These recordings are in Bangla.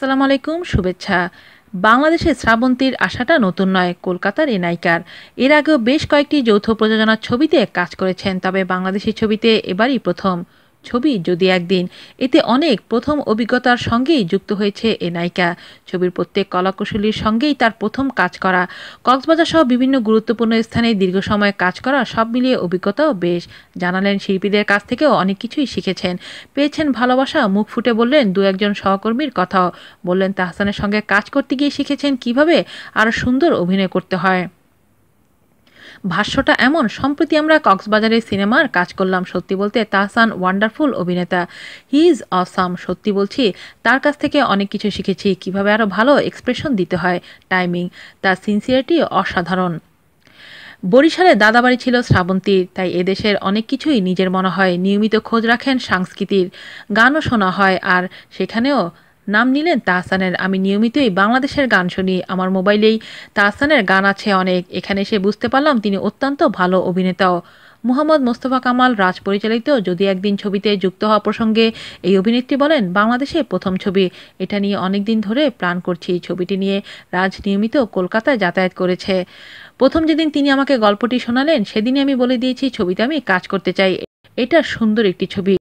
আসসালামু আলাইকুম, শুভেচ্ছা। বাংলাদেশে শ্রাবন্তীর আশাটা নতুন নয়, কলকাতার এ নায়িকার। এর আগেও বেশ কয়েকটি যৌথ প্রযোজনার ছবিতে কাজ করেছেন, তবে বাংলাদেশি ছবিতে এবারই প্রথম। ছবি যদি একদিন, এতে অনেক প্রথম অভিজ্ঞতার সঙ্গেই যুক্ত হয়েছে এ নায়িকা। ছবির প্রত্যেক কলাকুশলীর সঙ্গেই তার প্রথম কাজ করা। কক্সবাজার সহ বিভিন্ন গুরুত্বপূর্ণ স্থানে দীর্ঘ সময় কাজ করা সব মিলিয়ে অভিজ্ঞতাও বেশ। জানালেন শিল্পীদের কাছ থেকেও অনেক কিছুই শিখেছেন। পেয়েছেন ভালোবাসা, মুখ ফুটে বললেন দু একজন সহকর্মীর কথাও। বললেন তাহসানের সঙ্গে কাজ করতে গিয়ে শিখেছেন কীভাবে আরও সুন্দর অভিনয় করতে হয়। ভাষ্যটা এমন, সম্প্রতি আমরা কক্সবাজারে সিনেমার কাজ করলাম সত্যি বলতে তাহসান ওয়ান্ডারফুল অভিনেতা। হি ইজ অসাম, সত্যি বলছি, তার কাছ থেকে অনেক কিছু শিখেছি, কীভাবে আরও ভালো এক্সপ্রেশন দিতে হয়, টাইমিং, তার সিনসিয়ারিটি অসাধারণ। বরিশালে দাদাবাড়ি ছিল শ্রাবন্তী, তাই এদেশের অনেক কিছুই নিজের মনে হয়। নিয়মিত খোঁজ রাখেন সংস্কৃতির, গানও শোনা হয়, আর সেখানেও নাম নিলেন তাহসানের। আমি নিয়মিতই বাংলাদেশের গান শুনি, আমার মোবাইলেই তাহসানের গান আছে অনেক। এখানে এসে বুঝতে পারলাম তিনি অত্যন্ত ভালো অভিনেতাও মুহাম্মদ মোস্তফা কামাল রাজ পরিচালিত যদি একদিন ছবিতে যুক্ত হওয়া প্রসঙ্গে এই অভিনেত্রী বলেন, বাংলাদেশে প্রথম ছবি। এটা নিয়ে অনেক দিন ধরে প্ল্যান করছি ছবিটি নিয়ে রাজ নিয়মিত কলকাতায় যাতায়াত করেছে। প্রথম যেদিন তিনি আমাকে গল্পটি শোনালেন, সেদিনই আমি বলে দিয়েছি, ছবিতে আমি কাজ করতে চাই। এটা সুন্দর একটি ছবি।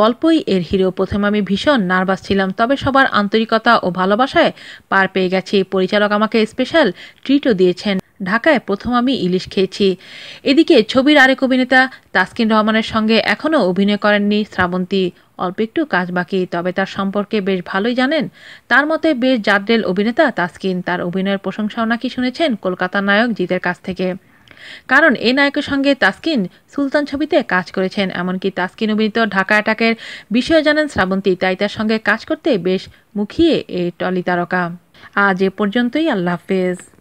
গল্পই এর হিরো। প্রথমে আমি ভীষণ নার্ভাস ছিলাম, তবে সবার আন্তরিকতা ও ভালোবাসায় পার পেয়ে গেছি। পরিচালক আমাকে স্পেশাল ট্রিটও দিয়েছেন। ঢাকায় প্রথম আমি ইলিশ খেয়েছি। এদিকে ছবির আরেক অভিনেতা তাসকিন রহমানের সঙ্গে এখনও অভিনয় করেননি শ্রাবন্তী। অল্প একটু কাজ বাকি, তবে তার সম্পর্কে বেশ ভালোই জানেন। তার মতে বেশ জাদ্রেল অভিনেতা তাসকিন। তার অভিনয়ের প্রশংসাও নাকি শুনেছেন কলকাতার নায়ক জিতের কাছ থেকে। কারণ এ নায়কের সঙ্গে তাসকিন সুলতান ছবিতে কাজ করেছেন, এমনকি তাসকিন অভিনীত ঢাকা অ্যাটাকের বিষয়ে জানেন শ্রাবন্তী, তাই তার সঙ্গে কাজ করতে বেশ মুখিয়ে এই টলি তারকা। আজ এ পর্যন্তই, আল্লাহ হাফেজ।